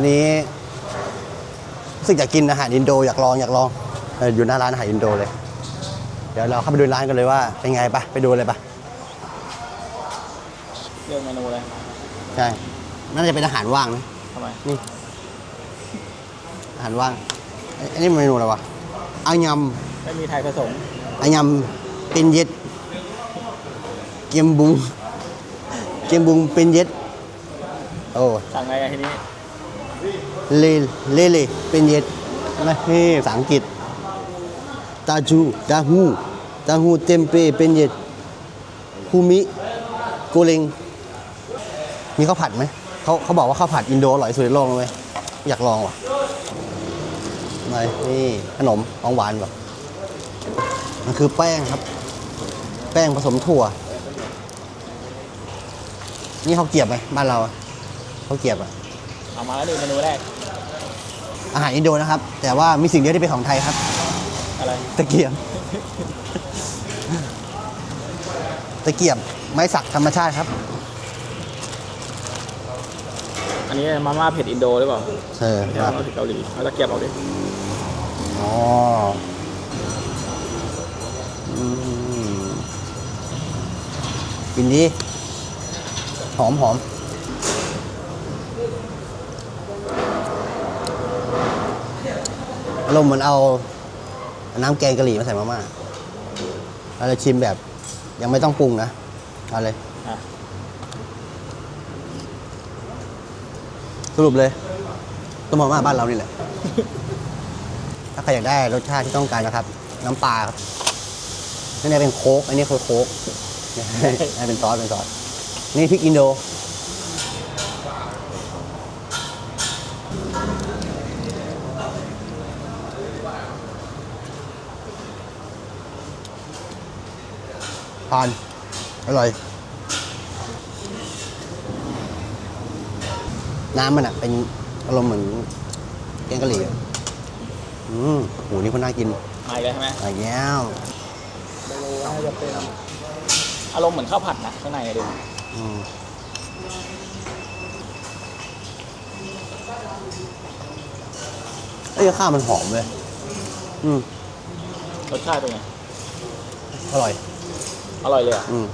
วันนี้รู้สึกอยากกินอาหารอินโดอยากลองอยากลองเอออยู่หน้าร้านอาหารอินโดเลย เดี๋ยวเราเข้าไปดูร้านกันเลยว่าเป็นไงปะไปดูเลยปะเรื่องเมนูเลยใช่น่าจะเป็นอาหารว่างนะทำไมอาหารว่างเอ้ยอันนี้เมนูอะไรวะอายไม่มีไทยผสมำอายำเป็นเย็ด เกียมบุง เกียมบุงเป็นเย็ด โอ้สั่งไงอะทีนี้ เลเลเลเป็นเย็ดนะเฮ้ภาษาอังกฤษตาจูตาฮูตาฮูเต็มเปเป็นเย็ดฮูมิโกเลงมีข้าวผัดไหมเขาเขาบอกว่าข้าวผัดอินโดอร่อยสุดในโลกเลยอยากลองว่ะอะไรนี่ขนมของหวานแบบมันคือแป้งครับ แป้งผสมถั่ว นี่เขาวเกรียบไหมบ้านเราอะเขาวเกรียบอะ เอามาแล้วดิเมนูแรก อาหารอินโดนะครับ แต่ว่ามีสิ่งเดียวที่เป็นของไทยครับ อะไร ตะเกียบ ตะเกียบไม้สักธรรมชาติครับ อันนี้มาม่าเผ็ดอินโดหรือเปล่าเออไม่ใช่ครัมาบม่าเผ็ดเกาหลีเอาตะเกียบเอาดิอ๋ออืมกินดี หอมหอม อารมณ์เหมือนเอา น้ำแกงกะหรี่มาใส่มาม่าเราจะชิมแบบ ยังไม่ต้องปรุงนะเอาเลยอะ สรุปเลยต้มมาม่าบ้านเรานี่แหละ ถ้าใครอยากได้รสชาติที่ต้องการนะครับ น้ำปลาครับนี่นเป็นโค้กอันนี้คือโค้ก นี่เป็นซอสเป็นซอส นี่พริกอินโด ผ่าน อร่อย น้ำมันอะ เป็นอารมณ์เหมือนแกงกะหรี่อะอืมโหนี่คนน่ากินมาอีกแล้วใช่ไหมอะไรแก้วเมนูน่าจะเป็นอารมณ์เหมือนข้าวผัดนะข้างในอะดิอืมเอ้ยข้าวมันหอมเลย อืมรสชาติเป็นไง อร่อย อร่อยเลยอะอืม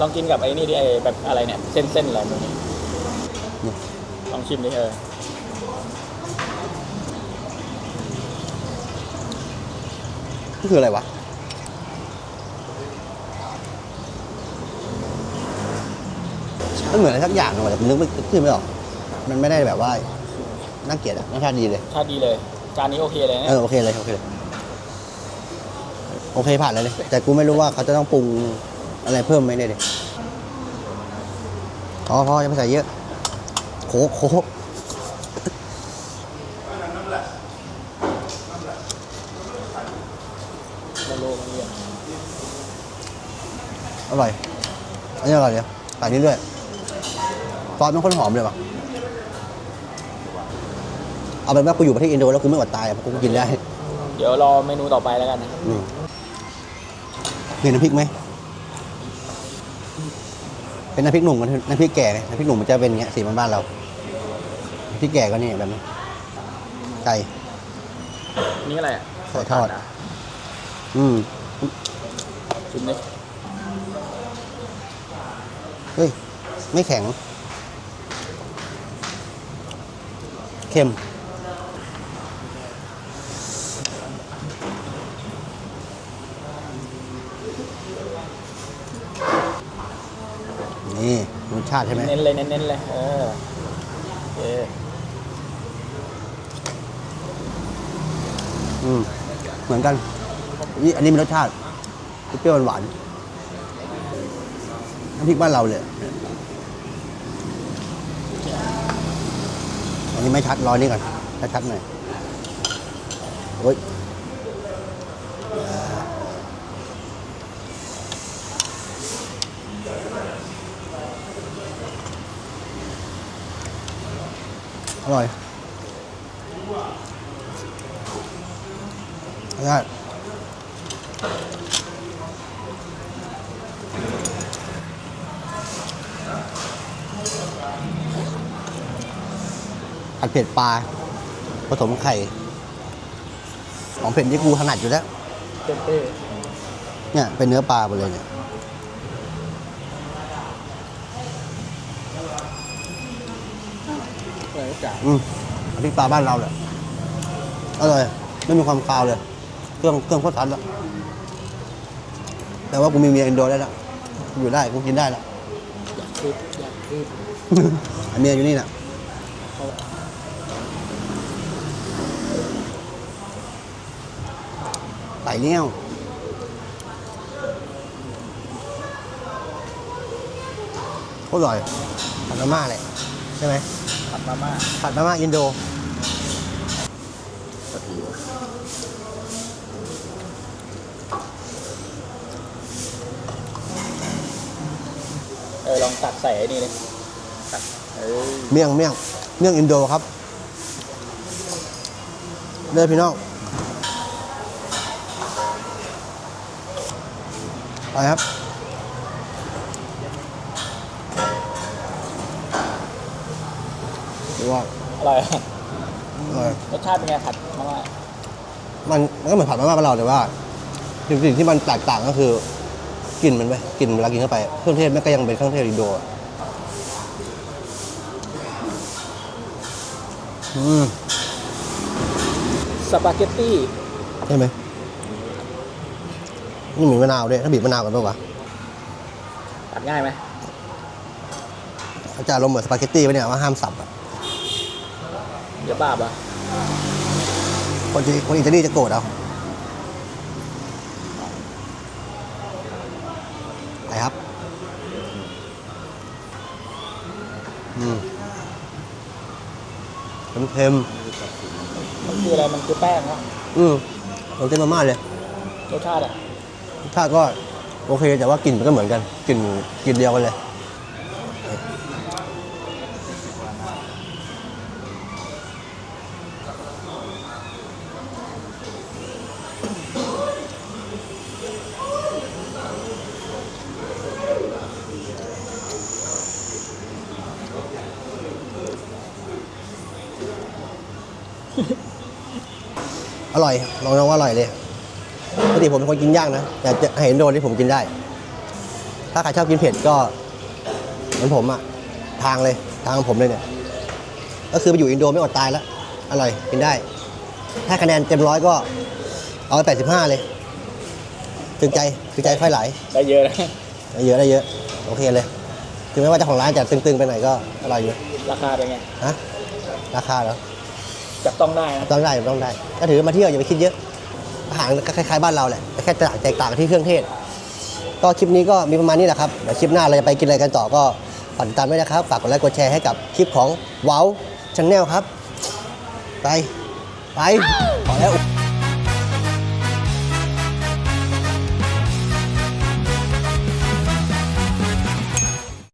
ลองกินกับไอ้นี่ดิไอ้แบบอะไรเนี่ย เส้นเส้นๆอะไรพวกนี้นี่ลองชิมดิเออนี่คืออะไรวะ มันเหมือนอะไรสักอย่างหนึงว่ะแต่ผมนึกไม่ขึ้นไม่ออกมันไม่ได้แบบว่าน่าเกลียดอะรสชาติดีเลย ชาติดีเลย จานนี้โอเคเลยเอเนี่ยอโอเคเลยโอเคเลย โอเคผ่านเลยเลย แต่กูไม่รู้ว่าเขาจะต้องปรุงอะไรเพิ่มไหมเนี่ยดิพอพออย่าไปใส่เยอะ โคกโคกโลโลมันเรียนอร่อย อันนี้อร่อยเดียวใส่นี้ด้วยซอสมันข้นหอมเลยว่ะ เอาเป็นว่ากูอยู่ประเทศอินโดแล้วกูไม่อดตายอะกูก็กินได้ เดี๋ยวรอเมนูต่อไปแล้วกันนะอืม เห็นน้ำพริกไหม เป็นน้ำพริกหนุ่มกับน้ำพริกแก่ไงน้ำพริกหนุ่มมันจะเป็นอย่างเงี้ยสีมันบ้านเราน้ำพริกแก่ก็นี่แบบนี้ไก่นี่อะไรอะไก่ทอดนะอืมชิมดิเฮ้ย ไม่แข็ง เค็ม นี่รสชาติใช่ไหมเน้นเลยเน้นๆเลยเออโอเคอืมเหมือนกันนี่อันนี้มีรสชาติเปรี้ยวๆหวานๆน้ำพริกบ้านเราเลยอันนี้ไม่ชัดรอนี่ก่อนถ้าชัดหน่อยโอ้ย อร่อยอร่อยผัดเผ็ดปลาผสมไข่ ของเผ็ดที่กูถนัดอยู่แล้วเต้เต้เนี่ย เป็นเนื้อปลาหมดเลยเนี่ย เลย จ่ายอืมน้ำพริกปลาบ้านเราเลยอร่อยไม่มีความคาวเลย เครื่องเครื่องโคตรทันแล้ว แต่ว่ากูมีเมียอินโดได้แล้วอยู่ได้กูกินได้แล้วอยากคืบอยากคืบอันเมียอยู่นี่น่ะไต่เลี้ยวโคตรอร่อยผัดมาม่าเลยใช่ไหมผัด มาม่าผัดมาม่าอินโดเออลองตักใส่ไอ้นี่เลยตักเออเมี่ยงเมี่ยงเมี่ยงอินโดครับเด้อพี่น้องไปครับ ดูว่าอร่อยอร่อยรสชาติเป็นไงผัดมาม่ามันมันก็เหมือนผัดมาม่าบ้านเราแต่ว่าสิ่งที่มันแตกต่างก็คือกลิ่นมันไปกลิ่นเวลากินเข้าไปเครื่องเทศแม่งก็ยังเป็นเครื่องเทศอินโดอะอืมสปาเกตตี้ใช่ไหมนี่มีมะนาวด้วยถ้าบีบมะนาวกันปะวะตัดง่ายไหมอาจารย์ลงเหมือนสปาเกตตี้ไปเนี่ยว่าห้ามสับอะ เดี๋ยวบาปอะคนที่คนอิตาลีจะโกรธเอาไปครับ อืมเค็มมันคืออะไรมันคือแป้งเนาะๆอืมเราเต็มมาม่าเลย รสชาติอะ ถ้าติก็โอเคแต่ว่ากลิ่นมันก็เหมือนกันกลิ่นกลิ่นเดียวกันเลย อร่อยลองลองว่าอร่อยเลยปกติผมเป็นคนกินย่างนะ แต่จะเห็นโดนที่ผมกินได้ ถ้าใครชอบกินเผ็ดก็เหมือนผมอะทางเลยทางของผมเลยเนี่ย ก็คือไปอยู่อินโดไม่อดตายแล้วอร่อยกินได้ ถ้าคะแนนเต็มร้อยก็เอาไปแปดสิบห้าเลยถึงใจถึงใจค่อยไหลได้เยอะนะได้เยอะได้เยอะ โอเคเลย ถึงแม้ว่าเจ้าของร้านจะตึงๆไปหน่อยก็อร่อยอยู่ราคาเป็นไงฮะราคาเหรอ จับต้องได้นะต้องได้ต้องได้ก็ถือมาเที่ยวอย่าไปคิดเยอะอาหารก็คล้ายๆบ้านเราแหละแต่แค่แตกต่างที่เครื่องเทศ ก็คลิปนี้ก็มีประมาณนี้แหละครับเดี๋ยวคลิปหน้าเราจะไปกินอะไรกันต่อก็ฝากติดตามด้วยนะครับฝากกดไลค์กดแชร์ให้กับคลิปของว้าวช n แนลครับ ไป ไปพอแล้ว